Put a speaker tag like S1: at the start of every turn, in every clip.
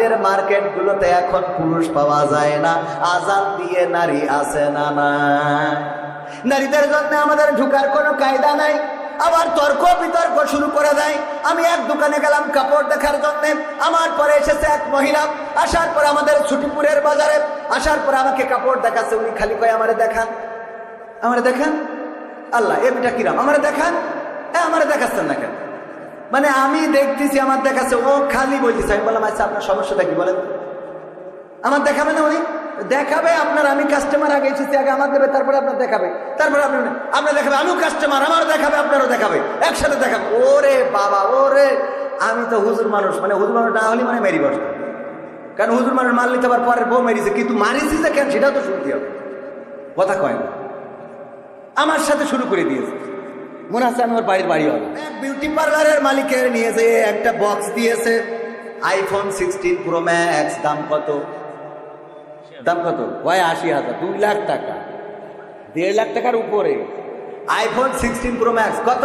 S1: ঈদের মার্কেট গুলোতে এখন পুরুষ পাওয়া যায় না। আজান দিয়ে নারী আছে না না। নারীদের জন্য আমাদের ঢুকার কোনো কায়দা নাই। আবার তর্ক বিতর্ক শুরু করে দেয়। আমি এক দোকানে গেলাম কাপড় দেখার জন্য। আমার পরে এসেছে এক মহিলা। আসার পর আমাদের ছুটিপুরের বাজারে। আসার পর আমাকে কাপড় দেখাচ্ছে। উনি খালি কয়, আমারে দেখান। আমারে দেখান? আল্লাহ এটা কিরাম। আমারে দেখান? হ্যাঁ আমারে দেখাচ্ছেন না কেন? মানে আমি দেখতেছি, আমার দেখাচ্ছে, ও খালি বলতেছে। আমি বললাম আচ্ছা আপনার সমস্যাটা কি বলেন? আমার দেখাবে না উনি? দেখাবে, আপনার, আমি কাস্টমার আগে এসেছি, আগে আমার দেবে, তারপরে আপনার দেখাবে। তারপরে আপনি আপনার দেখাবে, আমিও কাস্টমার আমার দেখাবে, আপনারও দেখাবে, একসাথে দেখাবে। ওরে বাবা, ওরে! আমি তো হুজুর মানুষ মানে হুজুর মানুষ না হলে মানে মেরি বসতাম কারণ হুজুর মানুষ মারলে তো আবার পরের বউ মেরিছে, কিন্তু মারিছি যে কেন? সেটাও তো শুনতে হবে। কথা কয় না। আমার সাথে শুরু করে দিয়েছে। মনে আছে আমি ওর বাড়ির বাড়ি হবে। বিউটি পার্লারের মালিকের নিয়েছে একটা বক্স দিয়েছে। আইফোন সিক্সটিন প্রো ম্যাক্স দাম কত? দাম কত? হয় আশি হাজার দুই লাখ টাকা। দেড় লাখ টাকার উপরে। আইফোন সিক্সটিন প্রো ম্যাক্স কত?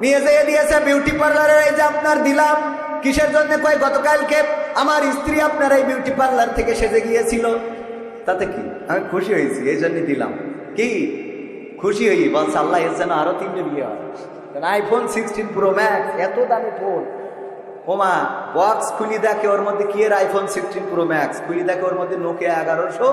S1: নিয়ে যেয়ে দিয়েছে বিউটি পার্লারের এই যে আপনার দিলাম। কিসের জন্য কয়? গতকালকে আমার স্ত্রী আপনার এই বিউটি পার্লার থেকে সেজে গিয়েছিল। তাতে কি? আমি খুশি হয়েছি এই জন্য দিলাম। কি? খুশি হই, বলছে, আল্লাহ এর যেন আরও তিনটে বিয়ে হয়। আইফোন সিক্সটিন প্রো ম্যাক্স এত দামি ফোন ওমা বক্স খুলি দেখে ওর মধ্যে কি এর আইফোন সিক্সটিন প্রো ম্যাক্স খুলি দেখে ওর মধ্যে নোকিয়া এগারোশো।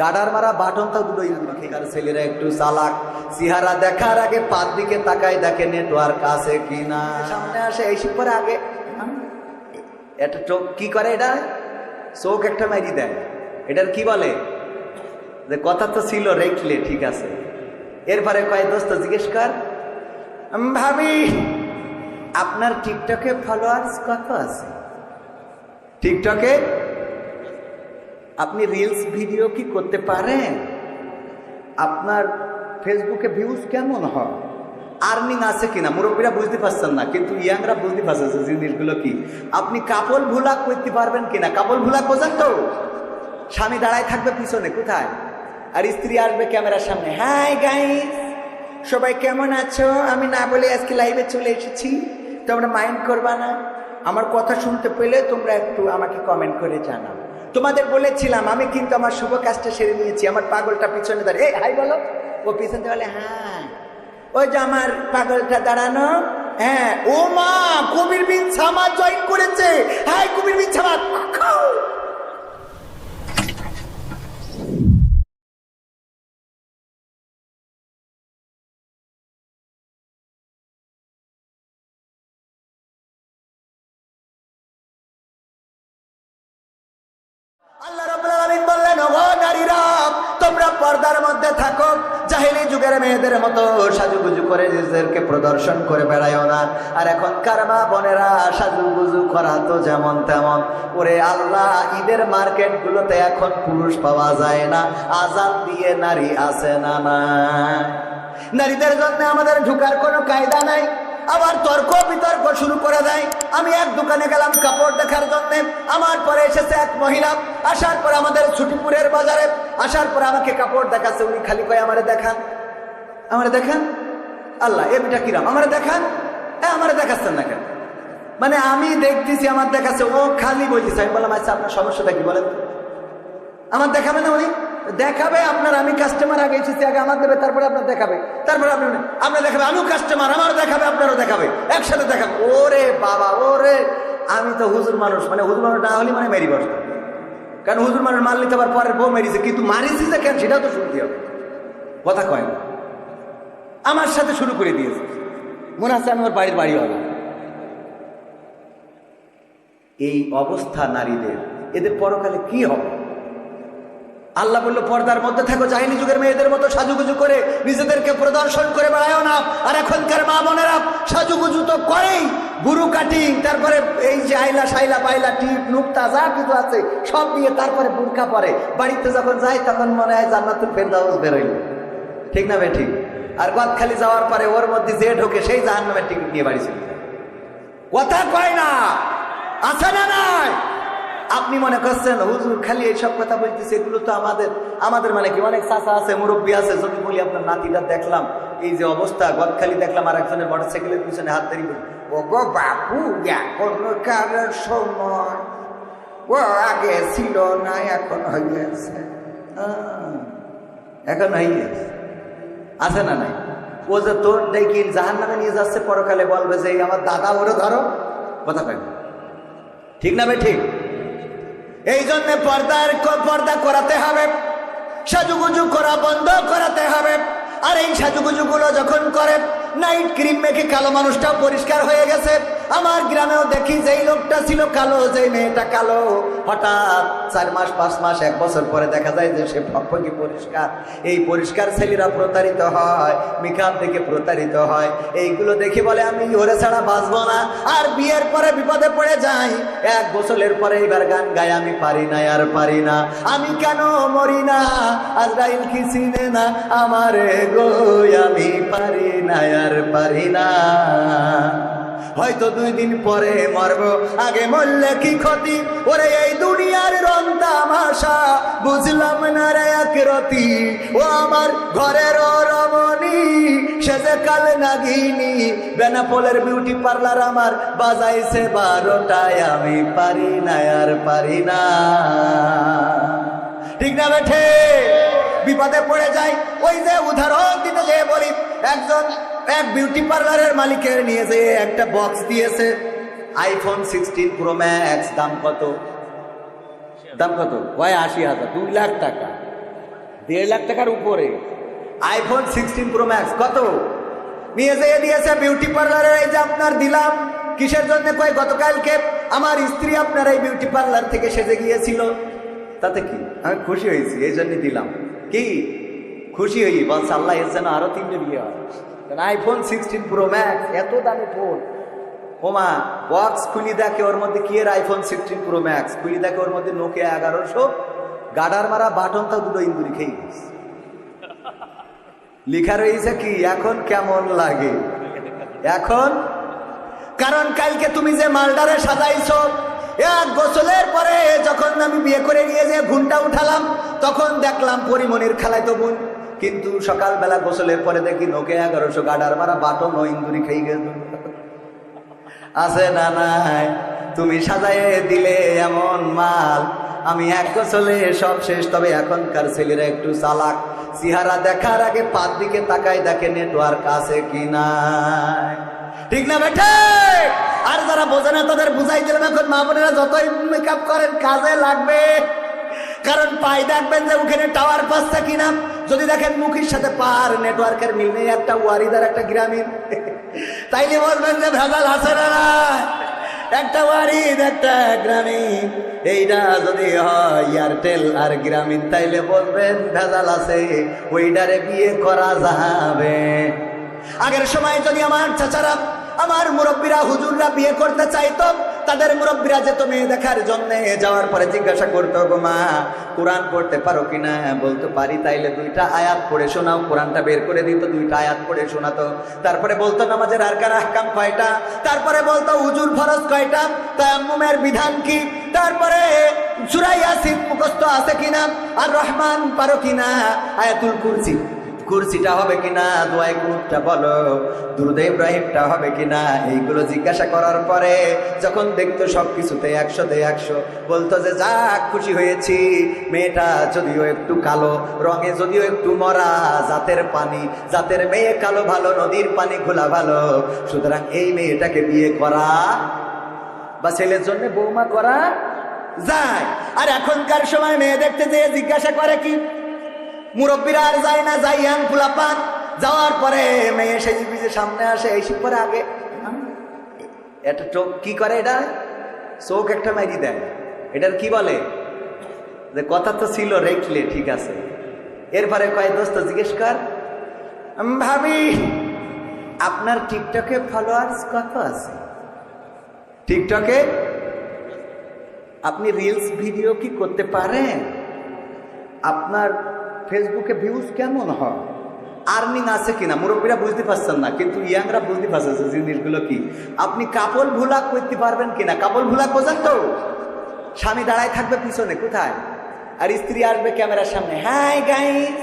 S1: গাডার মারা বাটন তো দুটোই খেকার ছেলেরা একটু চালাক। চেহারা দেখার আগে পাত দিকে তাকায় দেখে নেটওয়ার্ক আছে কি না। সামনে আসে, এই পরে আগে। এটা চোখ কি করে এটা? চোখ একটা মারি দেয়। এটার কি বলে? যে কথা তো ছিল, রেখলে ঠিক আছে। এরপরে কয়, দোস্ত, জিজ্ঞেস কর। ভাবি, আপনার টিকটকে ফলোয়ার্স কত আছে? টিকটকে? আপনি রিলস ভিডিও কি করতে পারেন? আপনার ফেসবুকে ভিউজ কেমন হয়? আর্নিং আছে কিনা? মুরব্বীরা বুঝতে পারছেন না, কিন্তু ইয়াংরা বুঝতে পারছে জিনিসগুলো কি। আপনি কাপল ভুলা করতে পারবেন কিনা? কাপল ভুলা বোঝেন তো? স্বামী দাঁড়ায় থাকবে পিছনে, কোথায়? আর স্ত্রী আসবে ক্যামেরার সামনে। হাই গাইস সবাই কেমন আছো? আমি না বলে আজকে লাইভে চলে এসেছি। তোমরা মাইন্ড করবা না। আমার কথা শুনতে পেলে তোমরা একটু আমাকে কমেন্ট করে জানাও। তোমাদের বলেছিলাম, আমি কিন্তু আমার শুভ কাজটা সেরে নিয়েছি। আমার পাগলটা পিছনে দাঁড়িয়ে হাই বলো। ও পিছনে বলে হ্যাঁ। ওই যে আমার পাগলটা দাঁড়ানো। হ্যাঁ ও মা কবির বিন সামা জয়েন করেছে। হাই কবির বিন সামা। আলামিন বললেন ও নারীরা, তোমরা পর্দার মধ্যে থাকো। জাহিলি যুগের মেয়েদের মতো সাজুগুজু করে নিজেদেরকে প্রদর্শন করে বেড়ায়ও না। আর এখনকার মা বোনেরা সাজুগুজু করা তো যেমন তেমন। ওরে আল্লাহ, ঈদের মার্কেট গুলোতে এখন পুরুষ পাওয়া যায় না। আজান দিয়ে নারী আছে না না নারীদের জন্য আমাদের ঢুকার কোনো কায়দা নাই। আবার তর্ক বিতর্ক শুরু করে দেয়। আমি এক দোকানে গেলাম কাপড় দেখার জন্য। আমার পরে এসেছে এক মহিলা। আসার পর আমাদের ছুটিপুরের বাজারে। আসার পর আমাকে কাপড় দেখাচ্ছে। উনি খালি কয়, আমারে দেখান। আমারে দেখান? আল্লাহ এটা কিরাম। আমারে দেখান? হ্যাঁ আমারে দেখাচ্ছেন না কেন? মানে আমি দেখতেছি, আমার দেখাচ্ছে। ও খালি বলতেছে। আমি বললাম আচ্ছা আপনার সমস্যাটা কি বলেন আমার দেখাবে না উনি? দেখাবে আপনার, আমি কাস্টমার আগে এসেছি, আগে আমার দেবে, তারপরে আপনার দেখাবে। তারপরে আপনি আপনার দেখাবে, আমিও কাস্টমার আমার দেখাবে, আপনারও দেখাবে, একসাথে দেখাবে। ওরে বাবা, ওরে! আমি তো হুজুর মানুষ মানে হুজুর মানুষ না হলে মানে মেরি বসতাম কারণ হুজুর মানুষ মারলে তো আবার পরের বউ মেরিছে, কিন্তু মারিছি যে কেন, সেটাও তো শুনতে হবে। কথা কয় না। আমার সাথে শুরু করে দিয়েছে। মনে আছে আমি ওর বাড়ির বাড়ি হবে এই অবস্থা নারীদের, এদের পরকালে কি হবে? আল্লাহ বলল, পর্দার মধ্যে থাকো, জাহিনী যুগের মেয়েদের মতো সাজুগুজু করে, নিজেদেরকে প্রদর্শন করে বেড়ায়ও না। আর এখনকার মা বোনেরা সাজুগুজু তো করেই। গুরু কাটিং তারপরে এই যে আইলা সাইলা পাইলা টিপ, নুক্তা, যা কিছু আছে, সব দিয়ে তারপরে বুরকা পরে। বাড়িতে যখন যায়, তখন মনে হয় জান্নাতুল ফেরদাউস বেরোইল। ঠিক না ঠিক? আর গদখালি যাওয়ার পরে ওর মধ্যে যে ঢোকে, সেই জাহান্নামের টিকিট নিয়ে বাড়ি চলে কথা কয় না। আছে না নাই? আপনি মনে করছেন হুজুর খালি এইসব কথা বলতেছে এগুলো তো আমাদের আমাদের মানে কি? অনেক চাষা আছে মুরব্বী আছে যদি বলি আপনার নাতিটা দেখলাম এই যে অবস্থা গদখালি দেখলাম আর একজনের মোটর সাইকেলের পিছনে হাত দাঁড়িয়ে বলি ও গো বাপু এখনকার সময়। ও আগে ছিল না এখন আহ, এখন হয়েছে আছে না নাই? ও যে তোর দেখি জাহান নামে নিয়ে যাচ্ছে পরকালে বলবে যে আমার দাদা ওরে ধরো। কথা কয় ঠিক না ভাই ঠিক? এই জন্য পর্দার পর্দা করাতে হবে। সাজুগুজু করা বন্ধ করাতে হবে। আর এই সাজুগুজুগুলো যখন করে নাইট ক্রিম মেখে কালো মানুষটাও পরিষ্কার হয়ে গেছে। আমার গ্রামেও দেখি যেই লোকটা ছিল কালো, যেই মেয়েটা কালো। হঠাৎ চার মাস, পাঁচ মাস, এক বছর পরে দেখা যায় যে সে ফকফকি পরিষ্কার। এই পরিষ্কার ছেলেরা প্রতারিত হয় মিকাপ দেখে প্রতারিত হয়। এইগুলো দেখে বলে, আমি ওরে ছাড়া বাঁচবো না। আর বিয়ের পরে বিপদে পড়ে যাই। এক বছরের পরে এবার গান গাই, আমি পারি না, আর পারি না। আমি কেন মরি না? আজরাইল কি চিনে না আমারে গো? আমি পারি না, আর পারি না। হয়তো দুই দিন পরে মরব। আগে মরলে কি ক্ষতি? ওরে এই দুনিয়ার রং তামাশা, বুঝলাম না রে একরতি ও আমার ঘরের রমণী, সে যে কাল নাগিনি, বেনাপোলের বিউটি পার্লার আমার বাজাইছে বারোটায়, আমি পারি না, আর পারি না। ঠিক না বেঠে? বিপদে পড়ে যায় ওই যে উদাহরণ দিতে যে বলি, একজন এক বিউটি পার্লারের মালিকের নিয়ে যে একটা বক্স দিয়েছে। আইফোন সিক্সটিন প্রো ম্যাক্স দাম কত? দাম কত? ওই আশি হাজার দুই লাখ টাকা। দেড় লাখ টাকার উপরে। আইফোন সিক্সটিন প্রো ম্যাক্স কত? নিয়ে যেয়ে দিয়েছে বিউটি পার্লারের এই যে আপনার দিলাম। কিসের জন্য কয়, গতকালকে আমার স্ত্রী আপনার এই বিউটি পার্লার থেকে সেজে গিয়েছিল। তাতে কি? আমি খুশি হয়েছি, এই জন্য দিলাম। কি? খুশি হই, বলছে, আল্লাহ এর আরও তিনটে বিয়ে হয়। আইফোন সিক্সটিন প্রো ম্যাক্স এত দামি ফোন ওমা বক্স খুলি দেখে ওর মধ্যে কি এর আইফোন সিক্সটিন প্রো ম্যাক্স খুলি দেখে ওর মধ্যে নোকিয়া এগারোশো, গাডার মারা বাটন তা দুটো ইন্দুরি খেয়ে গেছে। লিখা রয়েছে কি, এখন কেমন লাগে? এখন? কারণ কালকে তুমি যে মালডারে সাজাইছো, এক গোসলের পরে যখন আমি বিয়ে করে নিয়ে যে ঘুমটা উঠালাম, তখন দেখলাম পরিমণির খেলায় তো বোন। কিন্তু সকালবেলা গোসলের পরে দেখি নোকে এগারোশো গাডার মারা বাটন ও ইন্দুরি খেয়ে গেল। আছে না নাই? তুমি সাজায়ে দিলে এমন মাল। আমি এক গোসলে সব শেষ, তবে এখনকার ছেলেরা একটু চালাক। সিহারা দেখার আগে পাত দিকে তাকাই দেখে নেটওয়ার্ক আছে কি নাই? ঠিক না বেঠে আর যারা বোঝে না তাদের বুঝাই দিলাম এখন, মা বোনেরা যতই মেকআপ করেন, কাজে লাগবে। কারণ পাই দেখবেন যে ওখানে টাওয়ার পাচ্ছে কিনা। যদি দেখেন মুখের সাথে পার নেটওয়ার্কের মিল নেই, একটা ওয়ারিদার একটা গ্রামীণ। তাইলে বলবেন যে ভেজাল আছে না? একটা ওয়ারিদ, একটা গ্রামীণ। এইটা যদি হয় এয়ারটেল আর গ্রামীণ, তাইলে বলবেন ভেজাল আছে, ওইটারে বিয়ে করা যাবে। আগের সময় যদি আমার চাচারা, আমার মুরব্বীরা, হুজুররা বিয়ে করতে চাইতো তাদের মুরব্বীরা যেত মেয়ে দেখার জন্য যাওয়ার পরে জিজ্ঞাসা করতো, গো মা, কোরআন পড়তে পারো কিনা? বলতে, পারি, তাইলে দুইটা আয়াত পড়ে শোনাও, কোরআনটা বের করে দিত দুইটা আয়াত পড়ে শোনাতো। তারপরে বলতো, নামাজের আরকান আহকাম কয়টা? তারপরে বলতো উজুর ফরজ কয়টা? তায়াম্মুমের বিধান কি? তারপরে, সুরাই আসিফ মুখস্থ আছে কিনা? আর রহমান পারো কিনা? আয়াতুল কুরসি। কুরসিটা হবে কিনা, দোয়াই কুটটা বলো, দুরুদ ইব্রাহিমটা হবে কিনা, এইগুলো জিজ্ঞাসা করার পরে যখন দেখতো সব কিছুতে একশোতে একশো, বলতো যে, যা খুশি হয়েছি, মেয়েটা যদিও একটু কালো, রঙে যদিও একটু মরা, জাতের পানি, জাতের মেয়ে কালো ভালো, নদীর পানি খোলা ভালো, সুতরাং এই মেয়েটাকে বিয়ে করা বা ছেলের জন্য বৌমা করা যায়। আর এখনকার সময় মেয়ে দেখতে যেয়ে জিজ্ঞাসা করে কি? মুরব্বীরা আর যায় না যাই ইয়াং ফুলাপান। যাওয়ার পরে মেয়ে সেই বিজে সামনে আসে, এই পরে আগে। এটা চোখ কি করে এটা? চোখ একটা মাইরি দেয়। এটার কি বলে? যে কথা তো ছিল, রেখলে ঠিক আছে। এরপরে কয়, দোস্ত, জিজ্ঞেস কর। ভাবি, আপনার টিকটকে ফলোয়ার্স কত আছে? টিকটকে? আপনি রিলস ভিডিও কি করতে পারেন? আপনার ফেসবুকে ভিউজ কেমন হয়? আর্নিং আছে কিনা? মুরব্বীরা বুঝতে পারছেন না, কিন্তু ইয়াংরা বুঝতে পারছে জিনিসগুলো কি। আপনি কাপল ভুলা করতে পারবেন কিনা? কাপল ভুলা বোঝেন তো? স্বামী দাঁড়ায় থাকবে পিছনে, কোথায়? আর স্ত্রী আসবে ক্যামেরার সামনে হাই গাইস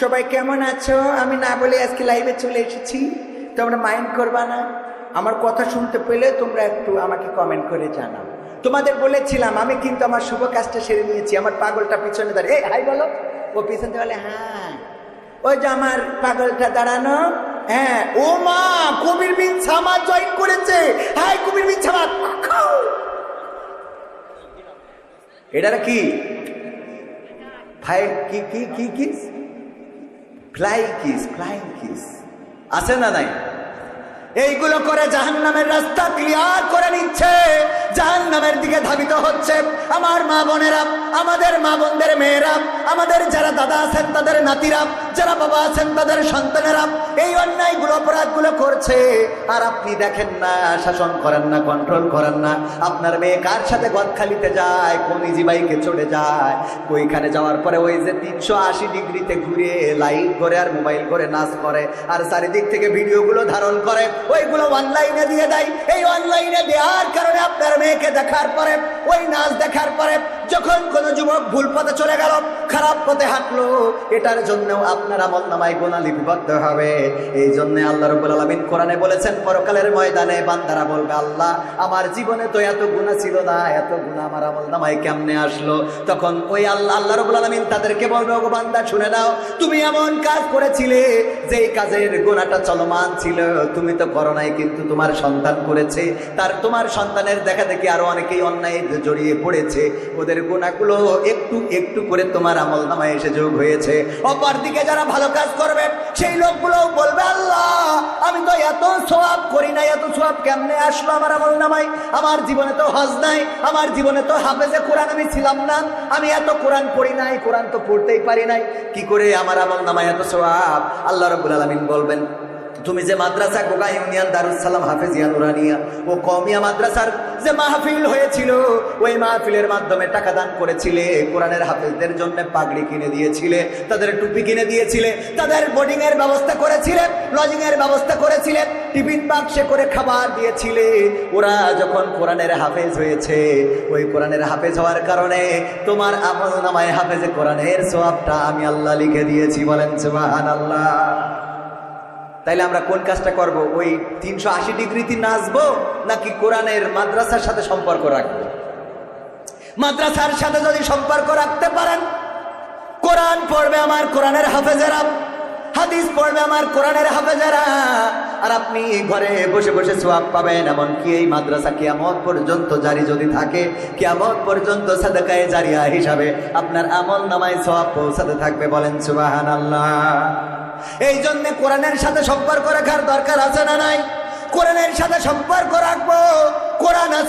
S1: সবাই কেমন আছো? আমি না বলে আজকে লাইভে চলে এসেছি। তোমরা মাইন্ড করবা না। আমার কথা শুনতে পেলে তোমরা একটু আমাকে কমেন্ট করে জানাও। তোমাদের বলেছিলাম, আমি কিন্তু আমার শুভ কাজটা সেরে নিয়েছি। আমার পাগলটা পিছনে দাঁড়িয়ে হাই বলো। ও পিছনে বলে হ্যাঁ। ওই যে আমার পাগলটা দাঁড়ানো হ্যাঁ ও মা, কবির বিন সামা জয়েন করেছে। হাই, কবির বিন সামা এটা কি? ফাই কি কি কি kiss fly kiss flying kiss আছে না নাই? এইগুলো করে জাহান্নামের রাস্তা ক্লিয়ার করে নিচ্ছে। জাহান্নামের দিকে ধাবিত হচ্ছে। আমার মা বোনেরা, আমাদের মা বোনদের মেয়েরা, আমাদের যারা দাদা আছেন তাদের নাতিরা, যারা বাবা আছেন তাদের সন্তানেরা, এই অন্যায়গুলো, অপরাধগুলো করছে। আর আপনি দেখেন না, শাসন করেন না কন্ট্রোল করেন না। আপনার মেয়ে কার সাথে গদখালিতে যায়? কোন ইজি বাইকে চড়ে যায়? ওইখানে যাওয়ার পরে ওই যে তিনশো আশি ডিগ্রিতে ঘুরে লাইট করে আর মোবাইল করে নাচ করে। আর চারিদিক থেকে ভিডিওগুলো ধারণ করে। ওইগুলো অনলাইনে দিয়ে দেয়। এই অনলাইনে দেওয়ার কারণে আপনার মেয়েকে দেখার পরে, ওই নাচ দেখার পরে যখন কোন যুবক ভুল পথে চলে গেল, খারাপ পথে হাঁটলো, এটার জন্যও আপনার আমল নামায় গোনা লিপিবদ্ধ হবে। এই জন্য আল্লাহ রবুল আলমিন কোরআনে বলেছেন, পরকালের ময়দানে বান্দারা বলবে, আল্লাহ, আমার জীবনে তো এত গুণা ছিল না, এত গুণা আমার আমল নামায় কেমনে আসলো? তখন ওই আল্লাহ আল্লাহ রবুল আলমিন তাদেরকে বলবে, ওগো বান্দা, শুনে নাও, তুমি এমন কাজ করেছিলে, যেই কাজের গুণাটা চলমান ছিল, তুমি তো করো নাই, কিন্তু তোমার সন্তান করেছে। তার তোমার সন্তানের দেখা দেখি আরও অনেকেই অন্যায় জড়িয়ে পড়েছে। ওদের গুণাগুলো একটু একটু করে তোমার আমল নামায় এসে যোগ হয়েছে। অপর দিকে যারা ভালো কাজ করবে, সেই লোকগুলো বলবে, আল্লাহ, আমি তো এত সোয়াব করি নাই, এত সোয়াব কেমনে আসলো আমার আমল নামায়? আমার জীবনে তো হজ নাই, আমার জীবনে তো হাফেজে কোরআন আমি ছিলাম না। আমি এত কোরআন পড়ি নাই, কোরআন তো পড়তেই পারি নাই। কি করে আমার আমল নামায় এত সোয়াব আল্লাহ রবুল আলমিন বলবেন তুমি যে মাদ্রাসা গোগা ইউনিয়ন দারুসালাম হাফেজিয়া নুরানিয়া ও কমিয়া মাদ্রাসার যে মাহফিল হয়েছিল, ওই মাহফিলের মাধ্যমে টাকা দান করেছিলে, কোরআনের হাফেজদের জন্য পাগড়ি কিনে দিয়েছিলে, তাদের টুপি কিনে দিয়েছিলে, তাদের বোর্ডিং এর ব্যবস্থা করেছিলে লজিং এর ব্যবস্থা করেছিলে, টিফিন বাক্সে করে খাবার দিয়েছিলে। ওরা যখন কোরআনের হাফেজ হয়েছে, ওই কোরআনের হাফেজ হওয়ার কারণে তোমার আমল নামায় হাফেজে কোরআনের সোয়াবটা আমি আল্লাহ লিখে দিয়েছি, বলেন সুবাহান আল্লাহ তাইলে আমরা কোন কাজটা করব? ওই তিনশো আশি ডিগ্রিতে নাচবো নাকি কোরআনের মাদ্রাসার সাথে সম্পর্ক রাখব? মাদ্রাসার সাথে যদি সম্পর্ক রাখতে পারেন, কোরআন পড়বে আমার কোরআনের হাফেজেরা, হাদিস পড়বে আমার কোরআনের হাফেজেরা, আর আপনি ঘরে বসে বসে সোয়াব পাবেন, এমনকি এই মাদ্রাসা কিয়ামত পর্যন্ত জারি যদি থাকে, কিয়ামত পর্যন্ত সাদাকায়ে জারিয়া হিসাবে আপনার আমল নামায় সোয়াব পৌঁছাতে থাকবে বলেন সুবাহান আল্লাহ এই জন্য কোরআনের সাথে সম্পর্ক রাখার দরকার আছে না নাই? কোরআনের সাথে সম্পর্ক রাখব। কোরআন আছে